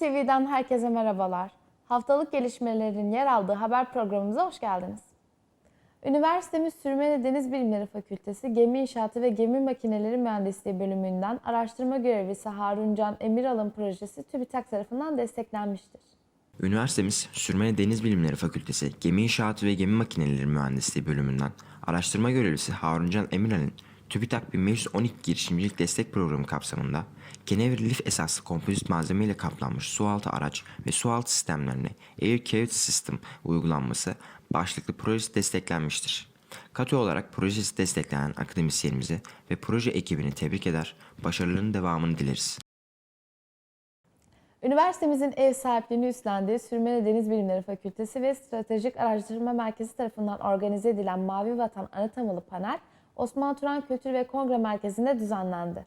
TV'den herkese merhabalar. Haftalık gelişmelerin yer aldığı haber programımıza hoş geldiniz. Üniversitemiz Sürmene Deniz Bilimleri Fakültesi Gemi İnşaatı ve Gemi Makineleri Mühendisliği bölümünden araştırma görevlisi Haruncan Emiral'ın projesi TÜBİTAK tarafından desteklenmiştir. Üniversitemiz Sürmene Deniz Bilimleri Fakültesi Gemi İnşaatı ve Gemi Makineleri Mühendisliği bölümünden araştırma görevlisi Haruncan Emiral'in TÜBİTAK 1512 girişimcilik destek programı kapsamında kenevir lif esaslı kompozit malzeme ile kaplanmış sualtı araç ve sualtı sistemlerine Air Cavity System uygulanması başlıklı projesi desteklenmiştir. Katı olarak projesi desteklenen akademisyenimizi ve proje ekibini tebrik eder, başarılarının devamını dileriz. Üniversitemizin ev sahipliğini üstlendiği Sürmene Deniz Bilimleri Fakültesi ve Stratejik Araştırma Merkezi tarafından organize edilen Mavi Vatan anlatamalı panel Osman Turan Kültür ve Kongre Merkezi'nde düzenlendi.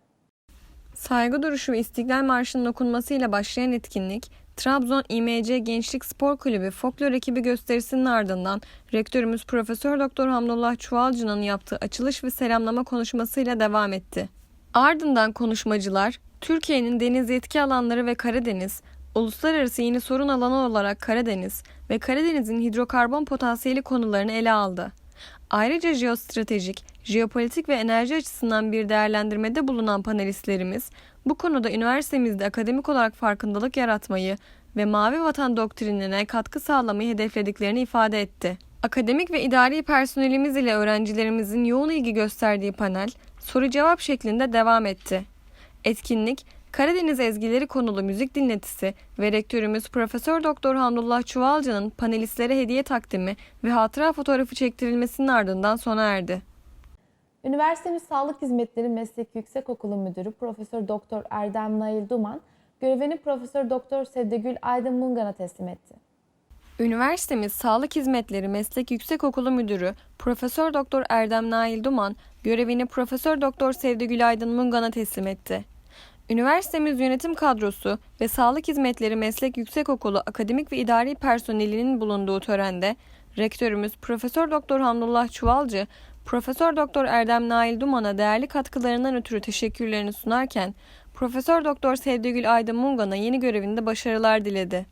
Saygı duruşu ve İstiklal Marşı'nın okunmasıyla başlayan etkinlik, Trabzon İMC Gençlik Spor Kulübü folklor ekibi gösterisinin ardından Rektörümüz Profesör Doktor Hamdullah Çuvalcı'nın yaptığı açılış ve selamlama konuşmasıyla devam etti. Ardından konuşmacılar, Türkiye'nin deniz yetki alanları ve Karadeniz, uluslararası yeni sorun alanı olarak Karadeniz ve Karadeniz'in hidrokarbon potansiyeli konularını ele aldı. Ayrıca jeostratejik, jeopolitik ve enerji açısından bir değerlendirmede bulunan panelistlerimiz bu konuda üniversitemizde akademik olarak farkındalık yaratmayı ve Mavi Vatan doktrinine katkı sağlamayı hedeflediklerini ifade etti. Akademik ve idari personelimiz ile öğrencilerimizin yoğun ilgi gösterdiği panel soru cevap şeklinde devam etti. Etkinlik Karadeniz ezgileri konulu müzik dinletisi ve rektörümüz Profesör Doktor Hamdullah Çuvalcı'nın panelistlere hediye takdimi ve hatıra fotoğrafı çektirilmesinin ardından sona erdi. Üniversitemiz Sağlık Hizmetleri Meslek Yüksekokulu Müdürü Profesör Doktor Erdem Nail Duman görevini Profesör Doktor Sevdegül Aydın Mungan'a teslim etti. Üniversitemiz Sağlık Hizmetleri Meslek Yüksekokulu Müdürü Profesör Doktor Erdem Nail Duman görevini Profesör Doktor Sevdegül Aydın Mungan'a teslim etti. Üniversitemiz yönetim kadrosu ve Sağlık Hizmetleri Meslek Yüksekokulu akademik ve idari personelinin bulunduğu törende Rektörümüz Profesör Doktor Hamdullah Çuvalcı, Profesör Doktor Erdem Nail Duman'a değerli katkılarından ötürü teşekkürlerini sunarken Profesör Doktor Sevdegül Aydın Mungan'a yeni görevinde başarılar diledi.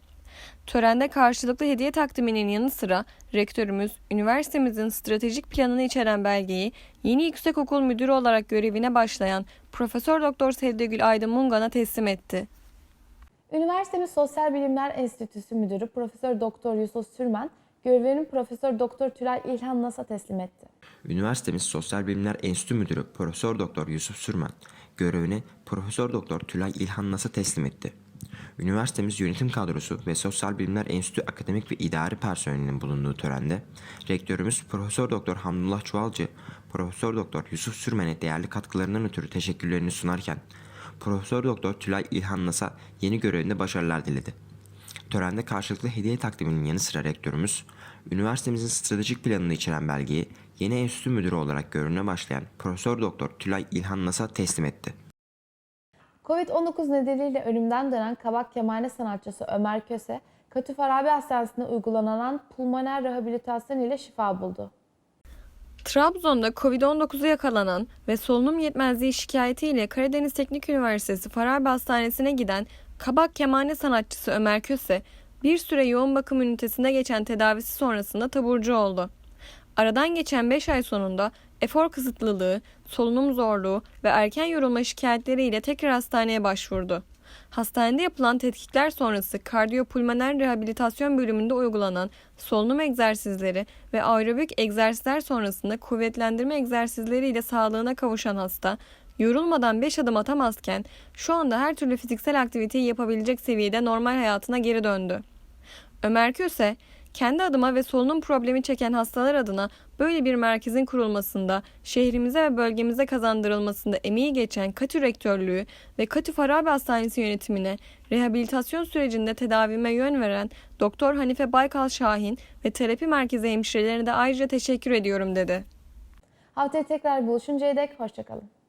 Törende karşılıklı hediye takdiminin yanı sıra rektörümüz üniversitemizin stratejik planını içeren belgeyi yeni yüksekokul müdürü olarak görevine başlayan Profesör Doktor Sevdegül Aydın Mungan'a teslim etti. Üniversitemiz Sosyal Bilimler Enstitüsü Müdürü Profesör Doktor Yusuf Sürmen görevini Profesör Doktor Tülay İlhan Nas'a teslim etti. Üniversitemiz Sosyal Bilimler Enstitü Müdürü Profesör Doktor Yusuf Sürmen görevini Profesör Doktor Tülay İlhan Nas'a teslim etti. Üniversitemiz yönetim kadrosu ve Sosyal Bilimler Enstitü akademik ve idari personelinin bulunduğu törende rektörümüz Profesör Doktor Hamdullah Çuvalcı, Profesör Doktor Yusuf Sürmen'e değerli katkılarından ötürü teşekkürlerini sunarken Profesör Doktor Tülay İlhan Nas'a yeni görevinde başarılar diledi. Törende karşılıklı hediye takdiminin yanı sıra rektörümüz, üniversitemizin stratejik planını içeren belgeyi yeni enstitü müdürü olarak görevine başlayan Profesör Doktor Tülay İlhan Nas'a teslim etti. Covid-19 nedeniyle ölümden dönen kabak kemane sanatçısı Ömer Köse, Katı Farabi Hastanesi'nde uygulanan pulmoner rehabilitasyon ile şifa buldu. Trabzon'da Covid-19'u yakalanan ve solunum yetmezliği şikayetiyle Karadeniz Teknik Üniversitesi Farabi Hastanesi'ne giden kabak kemane sanatçısı Ömer Köse, bir süre yoğun bakım ünitesinde geçen tedavisi sonrasında taburcu oldu. Aradan geçen 5 ay sonunda efor kısıtlılığı, solunum zorluğu ve erken yorulma şikayetleriyle tekrar hastaneye başvurdu. Hastanede yapılan tetkikler sonrası kardiyopulmoner rehabilitasyon bölümünde uygulanan solunum egzersizleri ve aerobik egzersizler sonrasında kuvvetlendirme egzersizleriyle sağlığına kavuşan hasta, yorulmadan 5 adım atamazken şu anda her türlü fiziksel aktiviteyi yapabilecek seviyede normal hayatına geri döndü. Ömer Köse, kendi adıma ve solunum problemi çeken hastalar adına böyle bir merkezin kurulmasında, şehrimize ve bölgemize kazandırılmasında emeği geçen Katü Rektörlüğü ve Katü Farabi Hastanesi yönetimine, rehabilitasyon sürecinde tedavime yön veren Doktor Hanife Baykal Şahin ve terapi merkezi hemşirelerine de ayrıca teşekkür ediyorum dedi. Haftaya tekrar buluşuncaya dek hoşçakalın.